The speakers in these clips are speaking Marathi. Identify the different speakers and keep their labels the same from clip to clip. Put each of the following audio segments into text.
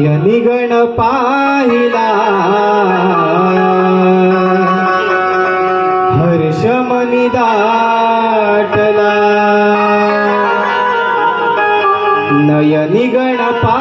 Speaker 1: काय निगण पाहिला. हर्ष मनिदाटला नयनिगण पा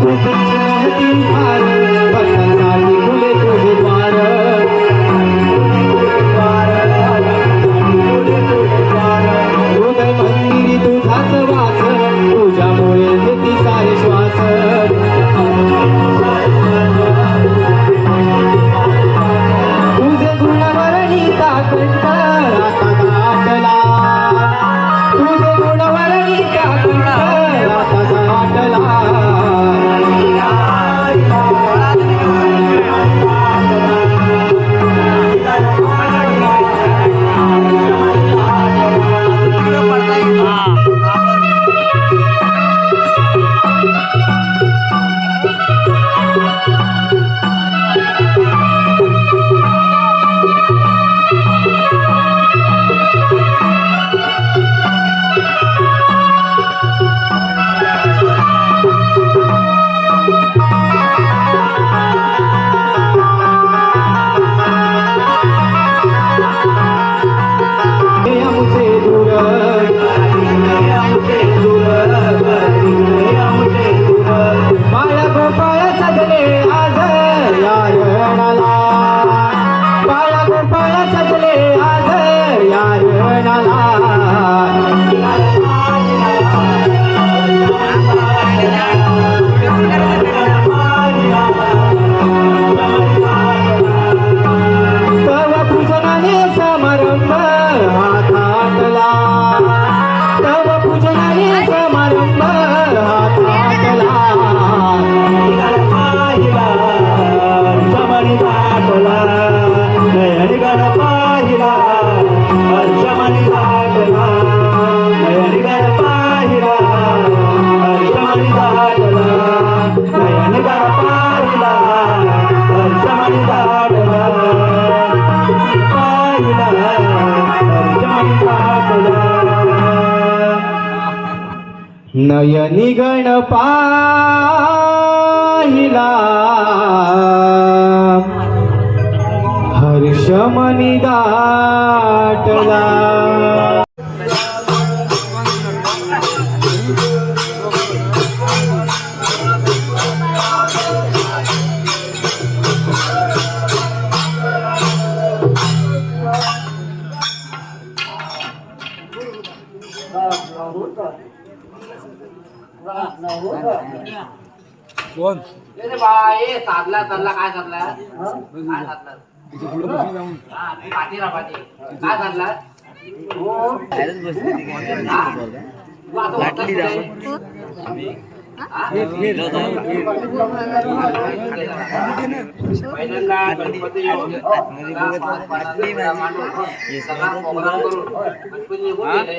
Speaker 1: Thank you. नयनी गण पाहिला हर्षमनी दाटला
Speaker 2: कोण बाई साधला चालला काय चालला काय साधला हा, पाठी राहा पाठी काय चालला पहिल्यांदा गणपती येऊन सगळा प्रोग्राम करून गणपती निघून गेले.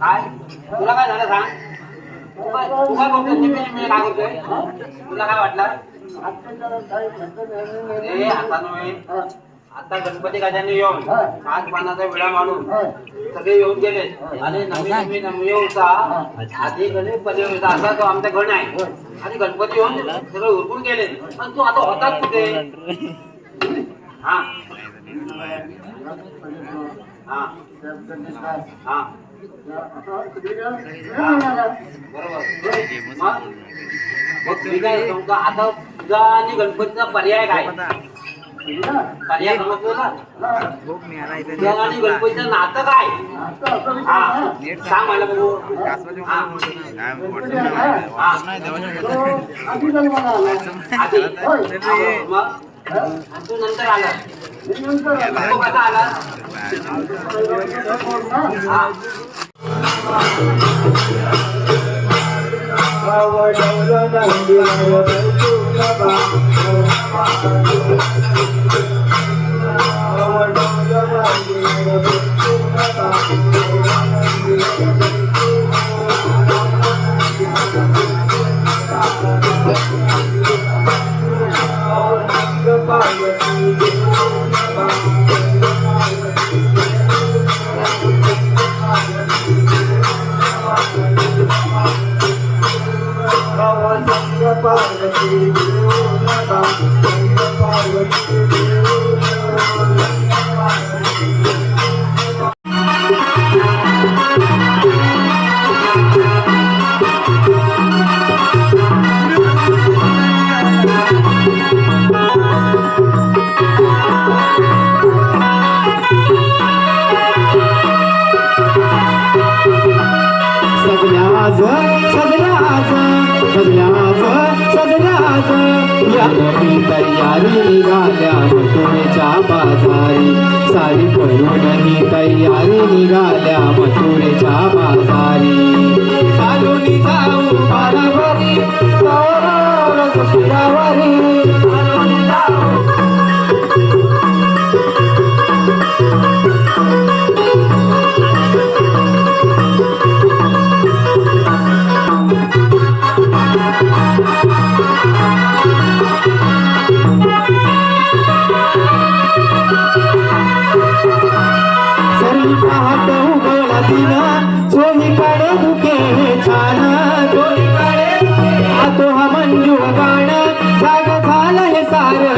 Speaker 2: काय? तुला काय झालं सांग? तू काय तू काय चिमणी चिमणी काय करतोय तुला काय वाटलं? अरे आता नव्हे. आता गणपती गजाने येऊन पाच पानाचा विडा मारून सगळे येऊन गेले. आणि नवीन नवीन होता आधी गणेश होता असा तो आमचा गण आहे. आणि गणपती येऊन सगळे उरकून गेले. पण तू आता होताच कुठे? हा. बरोबर आता तुझा आणि गणपतीचा पर्याय काय पर्याय समजतो ना आणि गणपतीचं नातं काय हा सांग मला बघू हा. हा. आधी मग आणि तू नंतर आला. तू कसा आला. हा
Speaker 1: सजल्याज सजल्याज सजल्याज या नवी तयारी निघाल्या मथुरेच्या बाजारी. सारी पळून तयारी निघाल्या मथुरेच्या बाजारी. चालून जाऊ बारावरी सौरव पाहत उभला दिना चोहीकडे दुखे हे छान चोहीकडे हा मंजू गाणं जाग झालं हे सारं.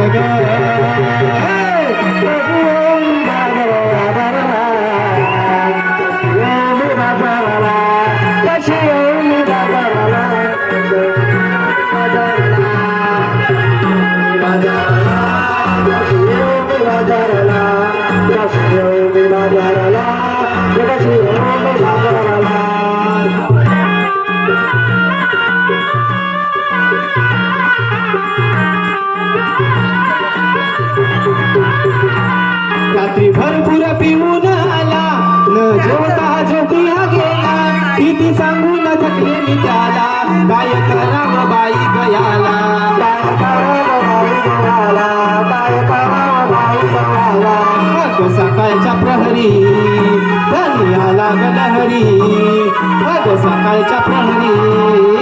Speaker 1: Thank you. सांगू न शकले मी त्याला. काय कराव बाई गयाला सकाळच्या प्रहरी धनिया लागल हरी सकाळच्या प्रहरी.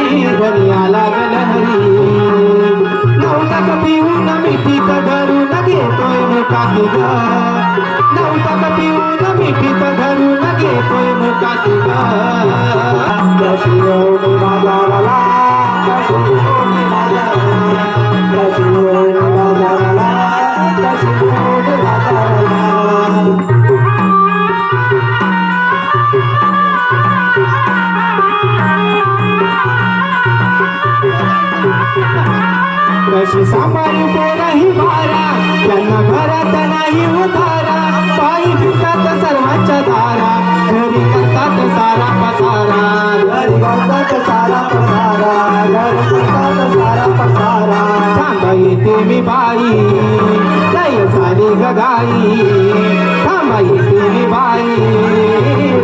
Speaker 1: रशी सांभाळी पोराही भारा. त्यांना घरात नाही उतारा पायी फिरतात सर्वांच्या दारा. घरी करतात सारा पसारा. घरी करतात सारा पसारा. घरी करतात सारा पसारा. थांबा येते मी बाई. लय झाली गगाई. थांबा
Speaker 3: येते मी बाई.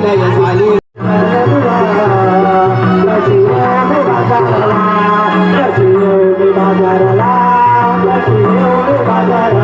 Speaker 3: लय
Speaker 1: झाली Russia Bajarala, Bajarala, Bajarala, Bajarala, Bajarala, Bajarala, Bajarala, Bajarala,